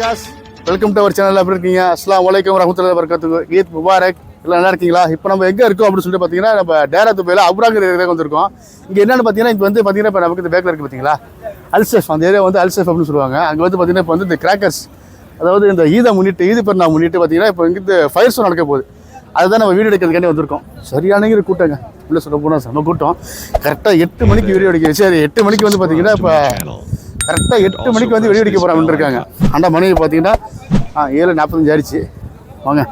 Guys welcome to our channel அப்படி இருக்கீங்க? அஸ்லாம் வலைக்கம் வரமத்துல வரக்கத்துக்கு ஈத் முபாரக். எல்லாம் நல்லா இருக்கீங்களா? இப்போ நம்ம எங்கே இருக்கோம் அப்படின்னு சொல்லிட்டு பார்த்தீங்கன்னா நம்ம டேரா துப்பையில் அப்ராங்கிற ஏரியா வந்திருக்கோம். இங்கே என்னென்னு பார்த்தீங்கன்னா இப்போ வந்து பார்த்தீங்கன்னா இப்போ நமக்கு இந்த பேக்கில் இருக்குது பார்த்தீங்களா அல்செஃப் அந்த ஏரியா வந்து அல்செஃப் அப்படின்னு சொல்லுவாங்க. அங்கே வந்து பார்த்தீங்கன்னா இப்போ வந்து இந்த கிராக்கர்ஸ் அதாவது இந்த ஈதை முன்னிட்டு ஈது பெருநா முன்னிட்டு பார்த்தீங்கன்னா இப்போ இங்கே ஃபயர் ஷோ நடக்க போகுது. அதுதான் நம்ம வீடியோ எடுக்கிறதுக்காண்டி வந்திருக்கோம். சரியானங்கிற கூட்டங்க. உள்ளே சொல்ல போனால் செம்ம கூட்டம். கரெக்டாக எட்டு மணிக்கு வீடியோ எடுக்க சரி எட்டு மணிக்கு வந்து பார்த்தீங்கன்னா இப்போ கரெக்டாக எட்டு மணிக்கு வந்து வெடி வெடிக்க போகிறாங்கன்னு இருக்காங்க. ஆண்டா மணி பார்த்தீங்கன்னா ஆ ஏழு நாற்பத்தஞ்சு ஆயிடுச்சு. வாங்க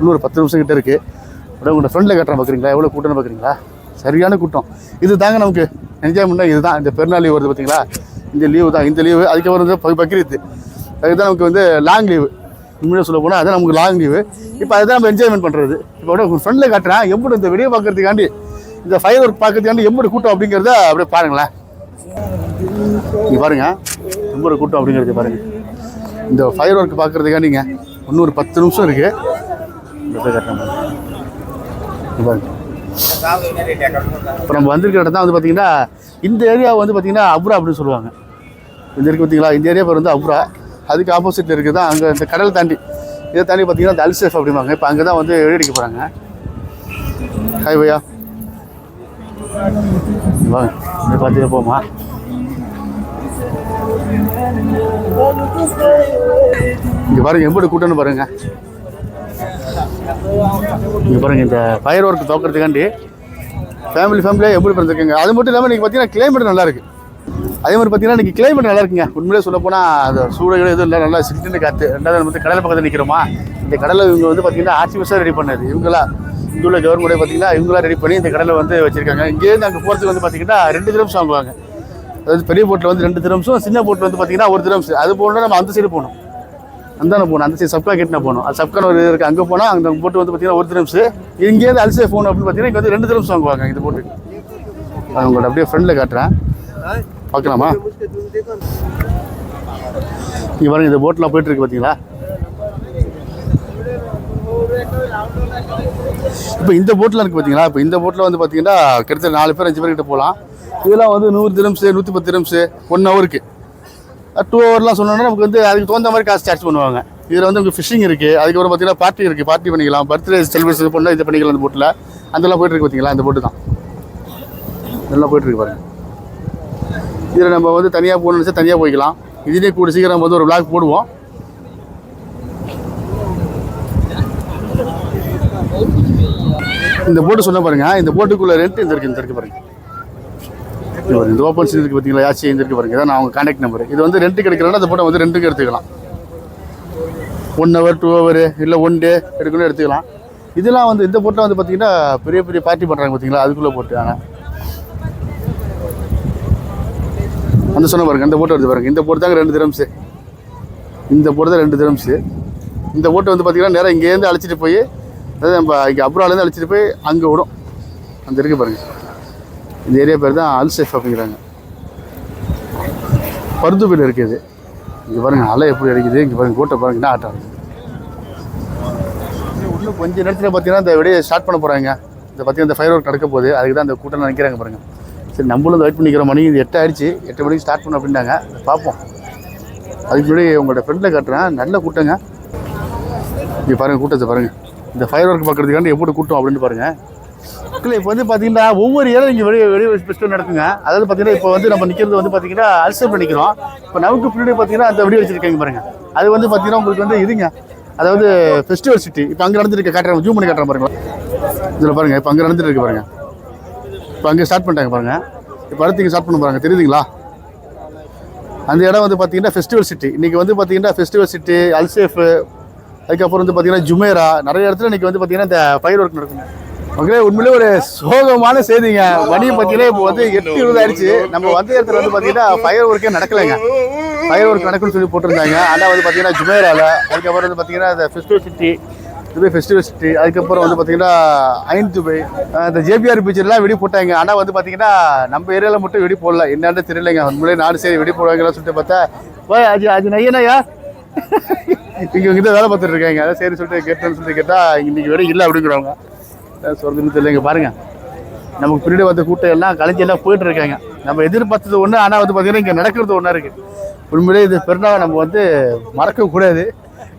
இன்னொரு பத்து நிமிஷம் கிட்ட இருக்குது அப்படியே உங்களோட ஃப்ரெண்டில் கட்டுறேன் பார்க்குறீங்களா எவ்வளோ கூட்டம்னு பார்க்குறீங்களா சரியான கூட்டம். இது தாங்க நமக்கு. என்ஜாய்மெண்ட்டாக இதுதான். இந்த பெருநாள் லீவ் வருது பார்த்தீங்களா இந்த லீவு தான். இந்த லீவு அதுக்கப்புறம் வந்து ப- பக்ரீத். அதுதான் நமக்கு வந்து லாங் லீவு உண்மையாக சொல்ல போனால் அதுதான் நமக்கு லாங் லீவு இப்போ அதுதான் நம்ம என்ஜாய்மெண்ட் பண்ணுறது இப்போ கூட உங்கள் ஃப்ரெண்டில் காட்டுறேன். எப்படி இந்த வீடியோ பார்க்கறதுக்காண்டி இந்த ஃபயர் ஒர்க் பார்க்கறதுக்காண்டி எப்படி கூட்டம் அப்படிங்கிறத அப்படியே பாருங்களேன். இங்கே பாருங்க. ரொம்ப ஒரு கூட்டம் அப்படிங்கிறது பாருங்கள் இந்த ஃபயர் ஒர்க் பார்க்கறதுக்காண்டிங்க இன்னும் ஒரு பத்து நிமிஷம் இருக்குது இந்த போய் இப்போ நம்ம வந்திருக்கிற இடம் தான் வந்து பார்த்தீங்கன்னா இந்த ஏரியா வந்து பார்த்தீங்கன்னா அப்ரா அப்படின்னு சொல்லுவாங்க. இந்த இருக்கு பார்த்தீங்களா இந்த ஏரியா பேர் வந்து அப்ரா. அதுக்கு ஆப்போசிட்டில் இருக்குது? தான் அங்கே இந்த கடல் தாண்டி. இதை தாண்டி பார்த்தீங்கன்னா இந்த அல்சேஃப் அப்படிம்பாங்க. இப்போ அங்கே தான் வந்து வெடி அடிக்க போகிறாங்க ஹாய் பையா வாங்க பார்த்துட்டு போமா இங்க பாருங்க எப்படி கூட்டம்னு பாருங்க. இங்க பாருங்க இந்த ஃபயர் ஒர்க் தோக்கிறதுக்காண்டி ஃபேமிலி ஃபேமிலியாக எப்படி பிறந்திருக்குங்க. அது மட்டும் இல்லாமல் நீங்கள் பார்த்தீங்கன்னா கிளைமேட் நல்லா இருக்கு. அதே மாதிரி பார்த்தீங்கன்னா இன்னைக்கு கிளைமேட் நல்லா இருக்குங்க. உண்மையிலே சொல்ல போனால் அது சூழல் எதுவும் இல்லை. நல்லா சில்லுன்னு காற்று ரெண்டாவது நம்ம வந்து கடல் பக்கத்தில் நிற்கிறோமா இந்த கடலை இவங்க வந்து பார்த்தீங்கன்னா ஆர்டிஃபிஷியல் ரெடி பண்ணது. இவங்களா இங்கே உள்ள கவர்மெண்ட்டே பார்த்தீங்கன்னா இவங்களா ரெடி பண்ணி இந்த கடலை வந்து வச்சிருக்காங்க. இங்கேருந்து அங்கே போகிறதுக்கு வந்து பார்த்தீங்கன்னா ரெண்டு திரம்ஸ் வாங்குவாங்க. அதாவது பெரிய போட்டில் வந்து ரெண்டு திரம்ஸும் சின்ன போட்டில் வந்து பார்த்தீங்கன்னா ஒரு திரம்ஸ் அது போனால் நம்ம அந்த சைடு போகணும். அந்தான போகணும். அந்த சைடு சப்கா கேட்னா போகணும். அது சப்கான ஒரு இருக்குது அங்கே போனால் அங்கே போட்டு வந்து பார்த்தீங்கன்னா ஒரு திரம்ஸ் இங்கேருந்து அல்சே போகணும் அப்படின்னு பார்த்தீங்கன்னா இங்கே வந்து ரெண்டு திரம்ஸ் வாங்குவாங்க இந்த போட்டு நான் அப்படியே ஃப்ரெண்டில் காட்டுறேன். பார்க்கலாமா? இங்கே பாருங்க இந்த போட்டில் போயிட்டு இருக்கு பார்த்தீங்களா இப்போ இந்த போட்டில் இருக்குது பார்த்தீங்களா இப்போ இந்த போட்டில் வந்து பார்த்தீங்கன்னா கிட்டத்தட்ட நாலு பேர் அஞ்சு பேர்கிட்ட போகலாம். இதெல்லாம் வந்து நூறு திரம்ஸு நூற்றி பத்து திரம்ஸு ஒன் ஹவருக்கு டூ ஹவர்லாம் சொன்னோன்னா நமக்கு வந்து அதுக்கு தகுந்த மாதிரி காசு சார்ஜ் பண்ணுவாங்க. இதில் வந்து உங்களுக்கு ஃபிஷிங் இருக்குது அதுக்கப்புறம் பார்த்தீங்கன்னா பார்ட்டி இருக்குது பார்ட்டி பண்ணிக்கலாம். பர்த்டே செலிப்ரேஷன் பண்ணலாம் இது பண்ணிக்கலாம் அந்த போட்டில் அதெல்லாம் போயிட்டுருக்கு பார்த்தீங்களா இந்த போட்டு தான். நல்லா போயிட்டுருக்கு பாருங்கள் பாருங்க. இதில் நம்ம வந்து தனியாக போகணும்னு நினச்சா தனியாக போய்க்கலாம். இதுலேயே கூட சீக்கிரம் வந்து ஒரு விளாக் போடுவோம். இந்த போட்டு சொன்ன பாருங்க. இந்த போட்டுக்குள்ள ரெண்ட் இந்த இருக்கு? இந்த இருக்கு பாருங்க. இந்த ஓப்பன் இருக்கு பார்த்தீங்களா யாச்சி இந்த இருக்கு பாருங்க. இதான் அவங்க கான்டாக்ட் நம்பர் இது வந்து ரெண்ட்டு கிடைக்கிறனா அந்த போட்டை வந்து ரெண்டுக்கு எடுத்துக்கலாம். ஒன் ஹவர் டூ ஹவர் இல்லை ஒன் டே எடுக்கணும் எடுத்துக்கலாம். இதெல்லாம் வந்து இந்த போட்டில் வந்து பார்த்தீங்கன்னா பெரிய பெரிய பார்ட்டி பண்ணுறாங்க பார்த்தீங்களா அதுக்குள்ளே போட்டு வந்து அந்த சொன்ன பாருங்க இந்த போட்டு வருது பாருங்க. இந்த போட்டு தாங்க ரெண்டு திரம்ஸு இந்த போட்டு தான் ரெண்டு திரம்ஸு இந்த போட்டு வந்து பார்த்தீங்கன்னா நேராக இங்கேருந்து அழைச்சிட்டு போய் அதாவது நம்ம இங்கே அப்ராலேருந்து அழைச்சிட்டு போய் அங்கே விடும் அந்த இருக்கு பாருங்க. இந்த ஏரியா பேர் தான் அல்சேஃப் அப்படிங்கிறாங்க. பருந்துபில் இருக்குது இங்கே பாருங்க அலை எப்படி அடிக்குது? இங்கே பாருங்க போட்டை பாருங்க என்ன ஆட்டம் இன்னும் கொஞ்சம் நேரத்தில் பார்த்தீங்கன்னா இந்த விடையை ஸ்டார்ட் பண்ண போகிறாங்க இந்த பார்த்தீங்கன்னா இந்த ஃபயர் ஒர்க் நடக்க போகுது. அதுக்கு தான் அந்த கூட்டம் நினைக்கிறாங்க பாருங்க. சரி நம்மளும் வெயிட் பண்ணிக்கிற மணி இது எட்டு ஆயிடுச்சு. எட்டு மணிக்கு ஸ்டார்ட் பண்ண அப்படின்னாங்க. பார்ப்போம். அதுக்கு முன்னாடி உங்களோட ஃப்ரெண்டில் காட்டுறேன். நல்ல கூட்டங்க. இங்கே பாருங்கள் கூட்டத்தை பாருங்கள் இந்த ஃபயர் ஒர்க் பார்க்குறதுக்காண்டி எப்படி கூட்டம் அப்படின்னு பாருங்கள் இல்லை இப்போ வந்து பார்த்தீங்கன்னா ஒவ்வொரு இயரும் இங்கே வெளியே வெளியே ஃபெஸ்டிவல் நடக்குங்க. அதாவது பார்த்தீங்கன்னா இப்போ வந்து நம்ம நிற்கிறது வந்து பார்த்தீங்கன்னா அல்சர் நிற்கிறோம் இப்போ நமக்கு பின்னாடி பார்த்தீங்கன்னா அந்த வீடியோ வச்சுருக்கீங்க பாருங்கள் அது வந்து பார்த்தீங்கன்னா உங்களுக்கு வந்து இதுங்க. அதாவது ஃபெஸ்டிவல் சிட்டி இப்போ அங்கே நடந்துருக்கு காட்டுறேன் ஜூம் பண்ணி காட்டுறேன் பாருங்களா இதில் பாருங்கள் இப்போ அங்கே நடந்துட்டு இருக்கு பாருங்கள் இப்போ அங்கே ஸ்டார்ட் பண்ணிட்டாங்க பாருங்க. இப்போ அடுத்து இங்கே ஸ்டார்ட் பண்ண பாருங்க தெரியுதுங்களா? அந்த இடம் வந்து பார்த்தீங்கன்னா ஃபெஸ்டிவல் சிட்டி இன்றைக்கி வந்து பார்த்தீங்கன்னா ஃபெஸ்டிவல் சிட்டி அல்சேஃபு அதுக்கப்புறம் வந்து பார்த்தீங்கன்னா ஜுமேரா நிறைய இடத்துல இன்றைக்கி வந்து பார்த்தீங்கன்னா இந்த ஃபயர் ஒர்க் நடக்குங்க. மக்களே உண்மையிலே ஒரு சோகமான செய்திங்க. மணி பார்த்தீங்கன்னா இப்போ வந்து எட்டு இருபது ஆயிடுச்சு. நம்ம வந்த இடத்துல வந்து பார்த்தீங்கன்னா ஃபயர் ஒர்க்கே நடக்கலைங்க. ஃபயர் ஒர்க் நடக்கும்னு சொல்லி போட்டிருந்தாங்க. ஆனால் வந்து பார்த்தீங்கன்னா ஜுமேராவில் அதுக்கப்புறம் வந்து பார்த்தீங்கன்னா இந்த ஃபெஸ்டிவல் சிட்டி இதுவே ஃபெஸ்டிவல் சிட்டி அதுக்கப்புறம் வந்து பார்த்தீங்கன்னா ஐன் துபை இந்த ஜேபிஆர் பீச்சர்லாம் வெடி போட்டாங்க. ஆனால் வந்து பார்த்தீங்கன்னா நம்ம ஏரியாவில் மட்டும் வெடி போடல. என்னன்னு தெரியலைங்க. உண்மையிலே நாலு சரி வெடி போடுவாங்கன்னு சொல்லிட்டு பார்த்தா ஓய் அது அது நையனையா இங்கே இங்கே வேலை பார்த்துட்டு இருக்காங்க. அதான் சரி சொல்லிட்டு கேட்டேன்னு சொல்லிட்டு கேட்டால் இன்றைக்கி வெடி இல்லை அப்படிங்கிறவங்க சொல்கிறதுன்னு சொல்றதுன்னு தெரியலைங்க. பாருங்கள் நமக்கு பின்னாடி வந்த கூட்டம் எல்லாம் கலைஞ்சி எல்லாம் போயிட்டு இருக்காங்க. நம்ம எதிர்பார்த்தது ஒன்று ஆனால் வந்து பார்த்தீங்கன்னா இங்கே நடக்கிறது ஒன்றா இருக்குது உண்மையிலே இது பெருநாள் நம்ம வந்து மறக்கக்கூடாது.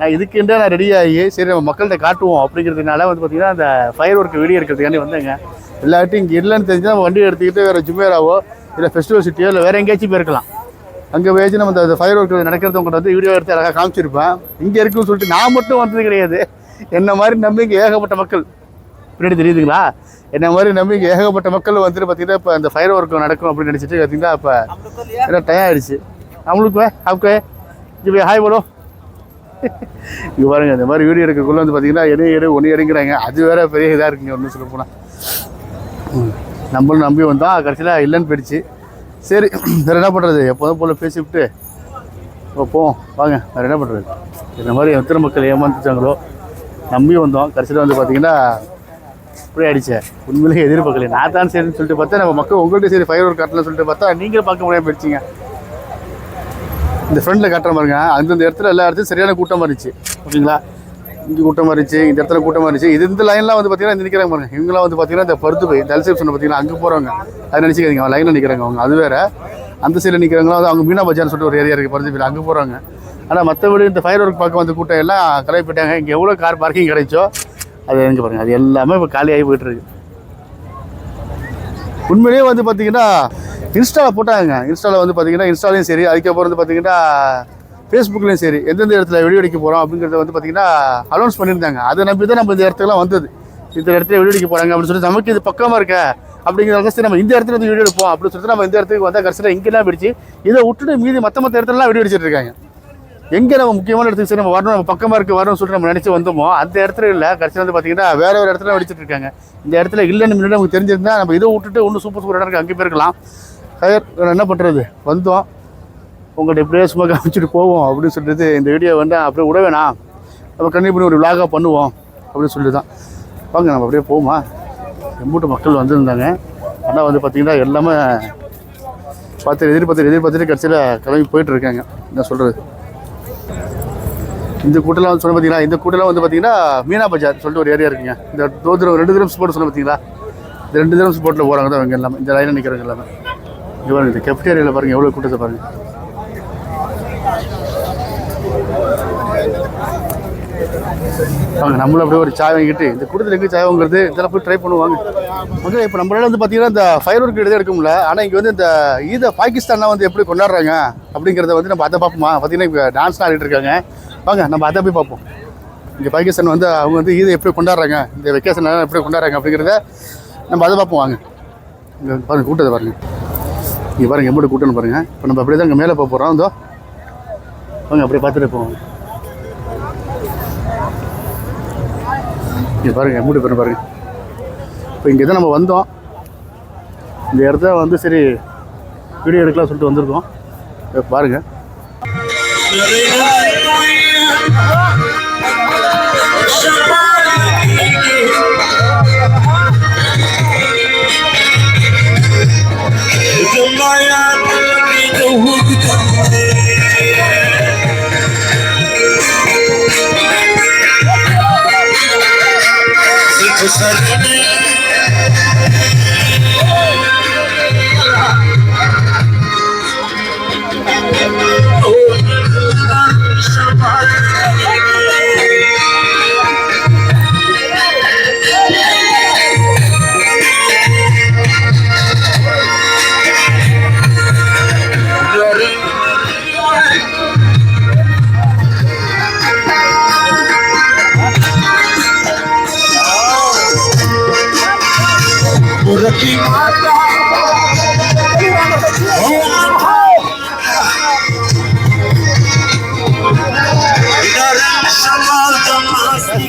நான் இதுக்குன்றே நான் ரெடி ஆகி சரி நம்ம மக்கள்கிட்ட காட்டுவோம் அப்படிங்கிறதுனால வந்து பார்த்தீங்கன்னா அந்த ஃபயர் ஒர்க் வீடியோ எடுக்கிறதுக்காண்டி வந்தேங்க. எல்லாட்டும் இங்கே இல்லைன்னு தெரிஞ்சு நம்ம வண்டி எடுத்துக்கிட்டு வேறு ஜுமேராவோ இல்லை ஃபெஸ்டிவல் சிட்டியோ இல்லை வேறு எங்கேயாச்சும் போயிருக்கலாம் அங்கே போயாச்சும் நம்ம அந்த ஃபயர் ஒர்க் நடக்கிறத உங்கள்கிட்ட வந்து வீடியோ எடுத்து அழகாக காமிச்சிருப்பேன். இங்கே இருக்குன்னு சொல்லிட்டு நான் மட்டும் வந்தது கிடையாது. என்ன மாதிரி நம்பி இங்கே ஏகப்பட்ட மக்கள். பின்னாடி தெரியுதுங்களா? என்ன மாதிரி நம்பி இங்கே ஏகப்பட்ட மக்கள் வந்துட்டு பார்த்தீங்கன்னா இப்போ அந்த ஃபயர் ஒர்க் நடக்கும் அப்படின்னு நினச்சிட்டு பார்த்தீங்கன்னா இப்போ டயம் ஆயிடுச்சு. நம்மளுக்கு அவக்கு இப்போ ஹாய் போலோ இங்கே பாருங்கள் இந்த மாதிரி வீடியோ எடுக்கக்குள்ளே வந்து பார்த்தீங்கன்னா எடு எடு ஒன்று எடுங்கிறாங்க. அது வேற பெரிய இதாக இருக்குங்க ஒன்றும் சொல்ல போனால் நம்மளும் நம்பி வந்தோம் கடைசியில் இல்லைன்னு போயிடுச்சு. சரி வேறு என்ன பண்ணுறது எப்போதும் போல் பேசிவிட்டு போவோம். வாங்க வேறு என்ன பண்ணுறது இந்த மாதிரி எத்தனை மக்கள் ஏமாந்துட்டாங்களோ நம்பி வந்தோம். கடைசியில் வந்து பார்த்தீங்கன்னா இப்படி ஆயிடுச்சு. உண்மையிலேயே எதிர்பார்க்கல நான் தான் சரின்னு சொல்லிட்டு பார்த்தா நம்ம மக்கள் உங்கள்கிட்ட சரி ஃபைவ் ஒர்க் காட்டலன்னு சொல்லிட்டு பார்த்தா நீங்களும் பார்க்க முடியாமல் போயிடுச்சிங்க. இந்த ஃப்ரெண்டில் கட்டுற மாதிரிங்க அந்தந்த இடத்துல எல்லா இடத்துலையும் சரியான கூட்டமாக இருந்துச்சு. ஓகேங்களா? இங்கே கூட்டமாக இருந்துச்சு இந்த இடத்துல கூட்டமாக இருந்துச்சு. இது இந்த லைன்லாம் வந்து பார்த்தீங்கன்னா இந்த நிற்கிறாங்க பாருங்க. இவங்களாம் வந்து பார்த்தீங்கன்னா இந்த பருத்து போய் தல்சேப் சொன்ன பார்த்தீங்கன்னா அங்கே போகிறவங்க அதை நினச்சிக்காதீங்க அவங்க லைனில் நிற்கிறாங்க அவங்க. அது வேறு. அந்த சைடில் நிற்கிறவங்களும் அது அவங்க மீனா பஜார்னு சொல்லிட்டு ஒரு ஏரியா இருக்குது பருத்து போய் அங்கே போகிறாங்க ஆனால் மற்றபடி இந்த ஃபயர் ஒர்க் பார்க்க வந்த கூட்டம் எல்லாம் கரை போயிட்டாங்க. இங்கே எவ்வளோ கார் பார்க்கிங் கிடைச்சோ அது எனக்கு பாருங்கள் அது எல்லாமே இப்போ காலியாகி போயிட்டுருக்கு உண்மையிலேயே வந்து பார்த்தீங்கன்னா இன்ஸ்டாவில் போட்டாங்க. இன்ஸ்டாவில் வந்து பார்த்தீங்கன்னா இன்ஸ்டாலையும் சரி அதுக்கப்புறம் வந்து பார்த்தீங்கன்னா ஃபேஸ்புக்லேயும் சரி எந்தெந்த இடத்துல வெடிவெடிக்க போகிறோம் அப்படிங்கிறத வந்து பார்த்தீங்கன்னா அனௌன்ஸ் பண்ணியிருந்தாங்க. அதை நம்பி தான் நம்ம இந்த இடத்துக்குலாம் வந்தது. இந்த இடத்துல வெடிவெடிக்க போகிறாங்க அப்படின்னு சொல்லிட்டு நமக்கு இது பக்கமாக இருக்க அப்படிங்கிற சரி நம்ம இந்த இடத்துல வந்து வீடியோ எடுப்போம் அப்படின்னு சொல்லிட்டு நம்ம இந்த இடத்துக்கு வந்தால் கடைசியில் இங்கெல்லாம் வெடிச்சு இதை விட்டுட்டு மீதி மற்ற மற்ற இடத்துலலாம் வெடி வெடிச்சிட்டு இருக்காங்க. எங்கே நம்ம முக்கியமான இடத்துக்கு சரி நம்ம வரணும் நம்ம பக்கமாக இருக்க வரணும்னு சொல்லிட்டு நம்ம நினச்சி வந்தோமோ அந்த இடத்துல இல்லை. கடைசியில் வந்து பார்த்தீங்கன்னா வேற ஒரு இடத்துல வெடிச்சிட்டு இருக்காங்க. இந்த இடத்துல இல்லைன்னு முன்னாடி நமக்கு தெரிஞ்சிருந்தா நம்ம இதை விட்டுட்டு ஒன்று சூப்பர் சூப்பர் இடம் இருக்குது அங்கே போயிருக்கலாம். டயர் என்ன பண்ணுறது வந்தோம். உங்கள்கிட்ட இப்படியே சும்மா காமிச்சிட்டு போவோம் அப்படின்னு சொல்லிட்டு இந்த வீடியோ வந்தால் அப்படியே விட வேணாம். நம்ம கண்டிப்பாக ஒரு விலாகாக பண்ணுவோம் அப்படின்னு சொல்லிட்டு தான். வாங்க நம்ம அப்படியே போவோமா? எம்பூட்டு மக்கள் வந்திருந்தாங்க. ஆனால் வந்து பார்த்திங்கன்னா எல்லாமே பார்த்து எதிர்பார்த்து எதிர்பார்த்துட்டு கடைசியில் கிளம்பி போயிட்டுருக்காங்க என்ன சொல்கிறது இந்த கூட்டம்லாம் வந்து சொன்ன பார்த்தீங்களா இந்த கூட்டெல்லாம் வந்து பார்த்தீங்கன்னா மீனா பஜார் சொல்லிட்டு ஒரு ஏரியா இருக்குங்க. இந்த தூரம் ரெண்டு தினம் ஸ்போர்ட் சொன்ன பார்த்தீங்களா இந்த ரெண்டு தினம் ஸ்போர்ட்டில் போகிறாங்க தான் இவங்க எல்லாமே. இந்த லைனில் நிற்கிறவங்க எல்லாமே. இங்கே இந்த கெப்டேரியாவில் பாருங்கள் எவ்வளோ கூட்டத்தை பாருங்கள் வாங்க நம்மளும் அப்படியே ஒரு சாய் வாங்கிட்டு இந்த கூட்டத்தில் எங்கே சாய் வாங்குறது? இதெல்லாம் போய் ட்ரை பண்ணுவாங்க. ஓகே இப்போ நம்மளால வந்து பார்த்தீங்கன்னா இந்த ஃபயர் ஒர்க் எடுத்து எடுக்க முடியல. ஆனால் இங்கே வந்து இந்த ஈத பாகிஸ்தான்லாம் வந்து எப்படி கொண்டாடுறாங்க அப்படிங்கிறத வந்து நம்ம அதை பார்ப்போமா? பார்த்தீங்கன்னா இப்போ டான்ஸ் ஆடிட்டு இருக்காங்க. வாங்க நம்ம அதை போய் பார்ப்போம். இங்கே பாகிஸ்தான் வந்து அவங்க வந்து ஈதை எப்படி கொண்டாடுறாங்க? இந்த வெக்கேஷன் எப்படி கொண்டாடுறாங்க அப்படிங்கிறத நம்ம அதை பார்ப்போம். வாங்க. இங்கே பாருங்கள் கூட்டத்தை பாருங்கள் இங்கே பாருங்க எப்படி கூட்டம்னு பாருங்க. இப்போ நம்ம அப்படியே தான் இங்கே மேலே போக போகிறோம் இதோ. வாங்க அப்படியே பார்த்துட்டு போவோம். இங்கே பாருங்க எப்படி பேர் பாருங்க. இப்போ இங்கே தான் நம்ம வந்தோம். இந்த இடத்த வந்து சரி வீடியோ எடுக்கலாம் சொல்லிட்டு வந்திருக்கோம். இதை பாருங்க இப்போ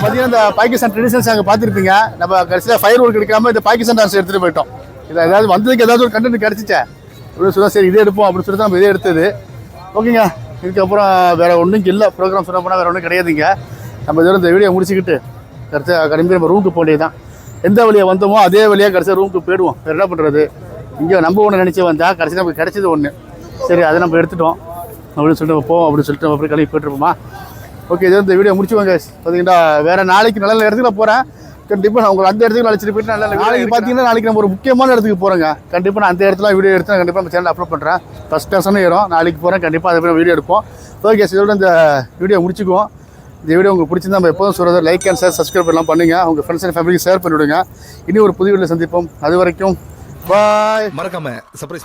பார்த்தீங்கன்னா இந்த பாகிஸ்தான் ட்ரெடிஷன்ஸ் அங்கே பார்த்துருப்பீங்க. நம்ம கடைசியில் ஃபயர் ஒர்க் எடுக்காமல் இந்த பாகிஸ்தான் டான்ஸ் எடுத்துகிட்டு போயிட்டோம். இது ஏதாவது வந்ததுக்கு ஏதாவது ஒரு கண்டென்ட் கிடச்சிச்சேன் அப்படின்னு சொல்லி சரி இதே எடுப்போம் அப்படின்னு சொல்லி தான் நம்ம இதே எடுத்தது. ஓகேங்க. இதுக்கப்புறம் வேறு ஒன்றும் இல்லை. ப்ரோக்ராம் சொல்ல போனால் வேறு ஒன்றும் கிடையாதுங்க. நம்ம இதோட இந்த வீடியோ முடிச்சுக்கிட்டு கரெக்டாக கிளம்பி நம்ம ரூமுக்கு போக தான் எந்த வழியாக வந்தோமோ அதே வழியாக கடைசியாக ரூமுக்கு போயிடுவோம். வேறு என்ன பண்ணுறது இங்கே நம்ம ஒன்று நினச்சி வந்தால் கடைசியில் நமக்கு கிடைச்சது ஒன்று சரி அதை நம்ம எடுத்துட்டோம். அப்படின்னு சொல்லிட்டு நம்ம போவோம். அப்படின்னு சொல்லிட்டு நம்ம அப்படியே கிளம்பி போயிட்டுருப்போமா ஓகே இது இந்த வீடியோ முடிச்சுவாங்க பார்த்தீங்கன்னா வேறு நாளைக்கு நல்ல இடத்துல போகிறேன் கண்டிப்பாக நான் உங்களை அந்த இடத்துக்கு அழைச்சிட்டு போயிட்டு நல்லா நாளைக்கு பார்த்தீங்கன்னா நாளைக்கு நம்ம ஒரு முக்கியமான இடத்துக்கு போகிறோங்க கண்டிப்பாக நான் அந்த இடத்துல வீடியோ எடுத்து நான் கண்டிப்பாக நம்ம சேனல் அப்லோட் பண்ணுறேன் ஃபஸ்ட் டேஷனும் ஏறும். நாளைக்கு போகிறேன் கண்டிப்பாக அதை போய் வீடியோ எடுப்போம். ஓகே இதோட இந்த வீடியோ முடிச்சுக்குவோம். இந்த வீடியோ உங்களுக்கு பிடிச்சிருந்தா நம்ம எப்போதும் சொல்கிறது லைக் அண்ட் ஷேர் சப்ஸ்கிரைப் எல்லாம் பண்ணுங்கள் உங்கள் ஃப்ரெண்ட்ஸ் அண்ட் ஃபேமிலிக்கு ஷேர் பண்ணிவிடுங்க. இனி ஒரு புது வீடியோ சந்திப்போம். அது வரைக்கும் பாய் மறக்காம சர்ப்ரைஸ்